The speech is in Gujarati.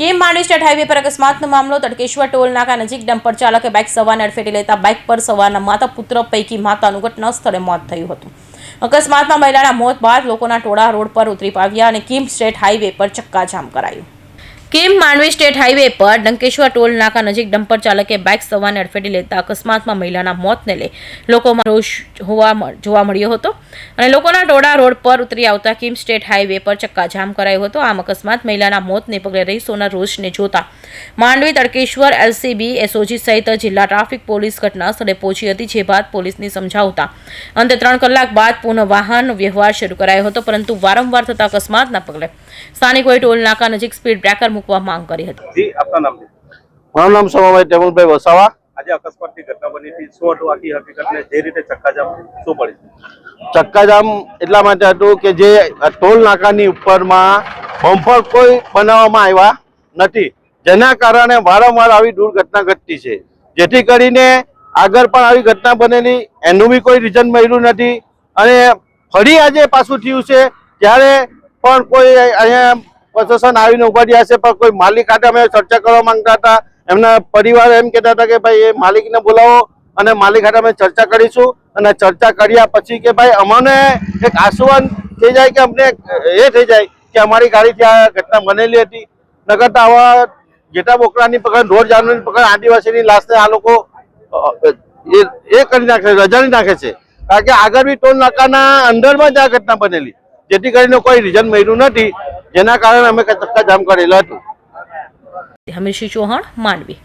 કેમ માંડવી સ્ટેટ હાઈવે પર અકસ્માતનો મામલો? તડકેશ્વર ટોલ નાકા નજીક ડમ્પર ચાલકે બાઇક સવારને અડફેટે લેતા બાઇક પર સવારના માતા પુત્ર પૈકી માતાનું ઘટના સ્થળે મોત થયું હતું. અકસ્માતમાં મહિલાના મોત બાદ લોકોના ટોળા રોડ પર ઉતરી પાવ્યા અને કિમ સ્ટેટ હાઈવે પર ચક્કાજામ કરાયું. કેમ માંડવી સ્ટેટ હાઈવે પર ડંકેશ્વર ટોલ નાકા નજીક ડમ્પર ચાલકે બાઇક સવારને અડફેટે લેતા અકસ્માતમાં મહિલાના મોતને લઈ લોકોમાં રોષ હોવા જોવા મળ્યો હતો? અને લોકોના ટોળા રોડ પર ઉતરી આવતા કિમ સ્ટેટ હાઈવે પર ચક્કાજામ કરાયો હતો. આમ અકસ્માત મહિલાના મોતને પગલે રહીશોના રોષને જોતા માંડવી તડકેશ્વર એલસીબી એસઓજી સહિત જિલ્લા ટ્રાફિક પોલીસ ઘટના સ્થળે પહોંચી હતી જે બાદ પોલીસની સમજાવતા અંતે ત્રણ કલાક બાદ પુનઃ વાહન વ્યવહાર શરૂ કરાયો હતો પરંતુ વારંવાર થતા અકસ્માતના પગલે સ્થાનિકોએ ટોલ નાકા નજીક સ્પીડ બ્રેકર મૂકવા માંગ કરી હતી. જી આપના નામ મારું નામ સમાભાઈ ટેમલભાઈ વસાવા. આજે અકસ્માતની ઘટના બની હતી. શું હતું આખી હકીકતને? જે રીતે ચક્કાજામ શું પડી ચક્કાજામ એટલા માટે હતું કે જે ટોલ નાકાની ઉપરમાં બમ્પર કોઈ બનાવવામાં આવ્યા નથી. જેના કારણે વારંવાર આવી દુર્ઘટના ઘટતી છે. જેથી કરીને આગળ પણ આવી ઘટના બનેલી. એનું બી કોઈ રીઝન મળ્યું નથી. અને ફરી આજે પાછું થયું છે. ત્યારે પણ કોઈ અહીંયા પ્રશાસન આવીને ઊભા રહ્યા છે, પણ કોઈ માલિક સાથે અમે ચર્ચા કરવા માંગતા હતા. એમના પરિવાર એમ કહેતા હતા કે ભાઈ, એ માલિકને બોલાવો અને માલિક સાથે અમે ચર્ચા કરીશું. અને ચર્ચા કર્યા પછી કે ભાઈ, અમને એક આશ્વાન થઈ જાય કે અમને એ થઈ જાય કે અમારી ગાડીથી આ ઘટના બનેલી હતી. નગર તો આવા જેટા બોકરાની પકડ રોડ જાનવરની પકડ, આદિવાસીની લાશને આ લોકો એ કરી નાખે રજાની નાખે છે. કારણ કે આગળ બી ટોલ નાકાના અંદરમાં જ આ ઘટના બનેલી. જેથી કરીને કોઈ રીઝન મળ્યું નથી. જેના કારણે અમે ચક્કા જામ કરેલું હતું. હમીરસિંહ ચૌહાણ માંડવી.